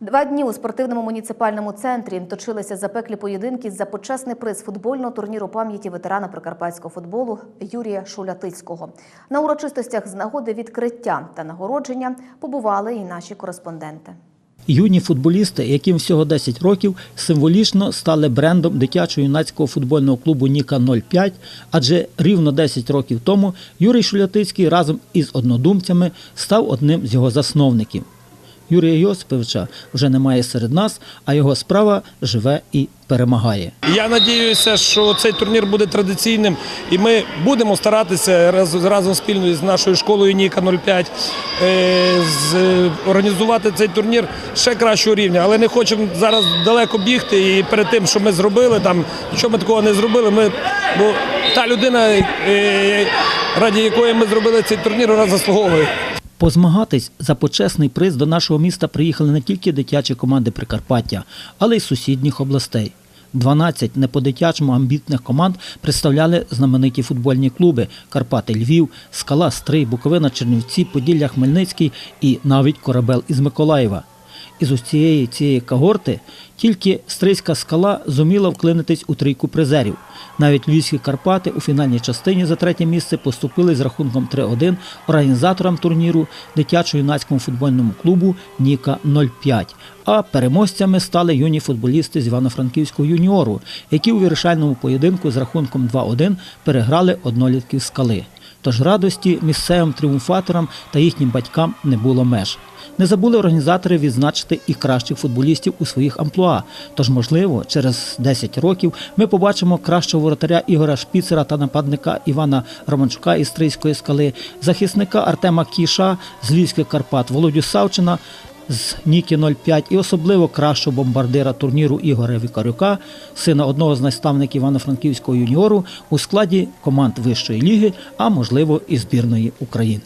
Два дні у спортивному муніципальному центрі точилися запеклі поєдинки за почесний приз футбольного турніру пам'яті ветерана прикарпатського футболу Юрія Шулятицького. На урочистостях з нагоди відкриття та нагородження побували і наші кореспонденти. Юні футболісти, яким всього 10 років, символічно стали брендом дитячо-юнацького футбольного клубу Ніка 05, адже рівно 10 років тому Юрій Шулятицький разом із однодумцями став одним з його засновників. Юрія Йосиповича вже немає серед нас, а його справа живе і перемагає. Я надіюся, що цей турнір буде традиційним, і ми будемо старатися разом спільно з нашою школою Ніка 05 е, організувати цей турнір ще кращого рівня. Але не хочемо зараз далеко бігти. І перед тим, що ми зробили, там нічого ми такого не зробили. Ми, бо та людина, е, раді якої ми зробили цей турнір, вона заслуговує. Позмагатись за почесний приз до нашого міста приїхали не тільки дитячі команди Прикарпаття, але й сусідніх областей. 12 не по-дитячому амбітних команд представляли знамениті футбольні клуби Карпати Львів, Скала Стрий, Буковина Чернівці, Поділля Хмельницький і навіть Корабел із Миколаєва. Із усієї цієї когорти тільки Стрийська скала зуміла вклинитись у трійку призерів. Навіть Львівські Карпати у фінальній частині за третє місце поступили з рахунком 3-1 організаторам турніру дитячо-юнацькому футбольному клубу Ніка 05. А переможцями стали юні футболісти з Івано-Франківського юніору, які у вирішальному поєдинку з рахунком 2-1 переграли однолітків скали. Тож радості місцевим тріумфаторам та їхнім батькам не було меж. Не забули організатори відзначити і кращих футболістів у своїх амплуа. Тож, можливо, через 10 років ми побачимо кращого воротаря Ігора Шпіцера та нападника Івана Романчука із Стрийської скали, захисника Артема Кіша з Львівських Карпат, Володю Савчина з Ніки 05 і особливо кращого бомбардира турніру Ігоря Вікарюка, сина одного з наставників Івано-Франківського юніору у складі команд вищої ліги, а можливо і збірної України.